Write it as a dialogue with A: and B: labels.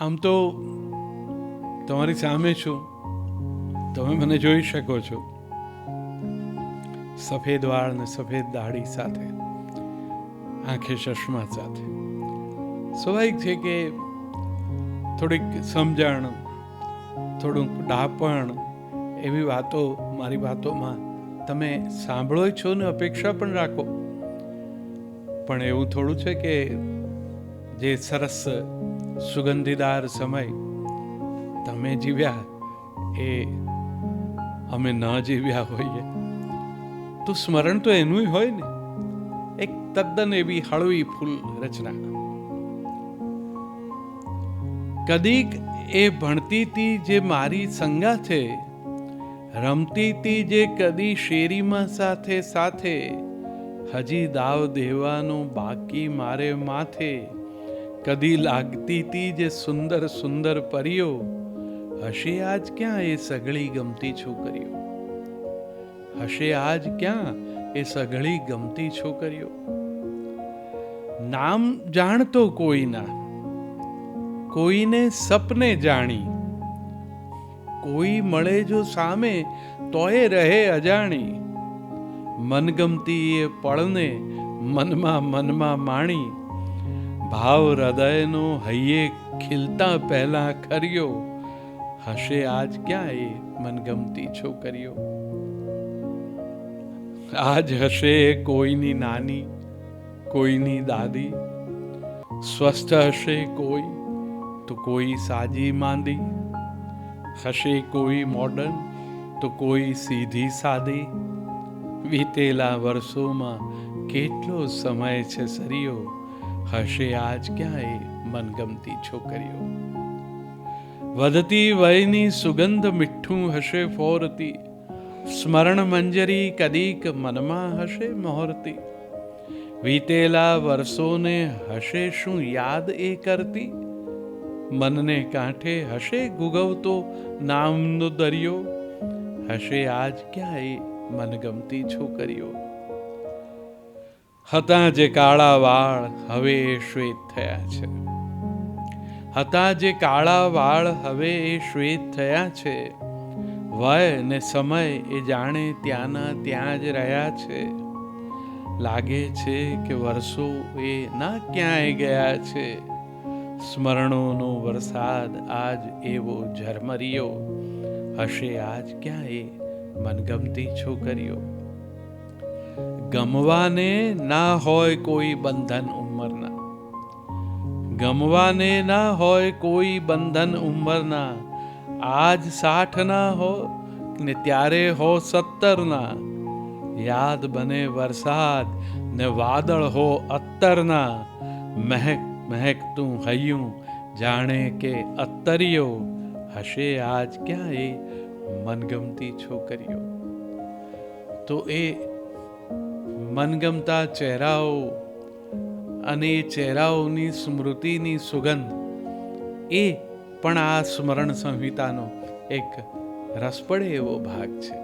A: આમ તો તમારી સામે છું. તમે મને જોઈ શકો છો. સફેદ વાળ ને સફેદ દાઢી સાથે, આંખે ચશ્મા સાથે. સ્વાભાવિક છે કે થોડીક સમજણ, થોડુંક ડાપણ એવી વાતો મારી વાતોમાં તમે સાંભળો છો ને અપેક્ષા પણ રાખો. પણ એવું થોડું છે કે જે સરસ સુગંધીદાર સમય. તમે જીવ્યા એ અમે ન જીવ્યા હોઈએ. તો સ્મરણ તો એનું હોય ને. એક તદ્દન એવી હળવી ફૂલ રચના. કદીક એ ભણતી તી જે મારી સંગાથે રમતી તી જે કદી શેરીમાં સાથે સાથે, હજી દાવ દેવાનો બાકી મારે માથે. કદી લાગતી તી જે સુંદર સુંદર પરીઓ હશે આજ ક્યાં એ સગળી ગમતી છોકરીઓ હશે આજ ક્યાં એ સઘળી ગમતી છોકરીઓ નામ જાણતો કોઈના કોઈને સપને જાણી કોઈ મળે જો સામે તોય રહે અજાણી મનગમતી એ પળને મનમાં મનમાં માણી ભાવ હૃદયનો હૈયે ખીલતા પહેલા ખર્યો. હશે આજ ક્યાં એ મનગમતી છોકરીઓ? આજ હશે કોઈની નાની, કોઈની દાદી. સ્વસ્થ હશે કોઈ, તો કોઈ સાજી માંદી. હશે કોઈ મોડર્ન તો કોઈ સીધી સાદી. વીતેલા વર્ષોમાં કેટલો સમય છે સરિયો? હશે આજ ક્યાં મનગમતી છોકરીઓ? વધતી વયની સુગંધ મીઠું હશે ફોરતી. સ્મરણ મંજરી કદીક મનમાં હશે મોહરતી. વીતેલા વર્ષોને હશે શું યાદ એ કરતી? મનને કાંઠે હશે ગુગવતો નામનો દરિયો? હશે આજ ક્યાં મનગમતી છોકરીઓ? હતા જે કાળા વાળ હવે શ્વેત થયા છે. હતા જે કાળા વાળ હવે એ શ્વેત થયા છે. વય ને સમય એ જાણે ત્યાંના ત્યાં જ રહ્યા છે. લાગે છે કે વર્ષો એ ના ક્યાંય ગયા છે. સ્મરણોનો વરસાદ આજ એવો ઝરમરિયો. હશે આજ ક્યાં એ મનગમતી છોકરીઓ. ગમવાને ના હોય કોઈ બંધન ઉંમરના ગમવાને ના હોય કોઈ બંધન ઉંમરના આજ સાઠ ના હો ને ત્યારે હો સત્તરના યાદ બને વરસાદ ને વાદળ હો અત્તરના મહેક મહેકતું હૈયું જાણે કે અત્તરિયો હશે આજ ક્યાં એ મનગમતી છોકરીઓ તો એ મનગમતા ચહેરાઓ અને એ ચહેરાઓની સ્મૃતિની સુગંધ, એ પણ આ સ્મરણ સંહિતાનો એક રસપડે એવો ભાગ છે.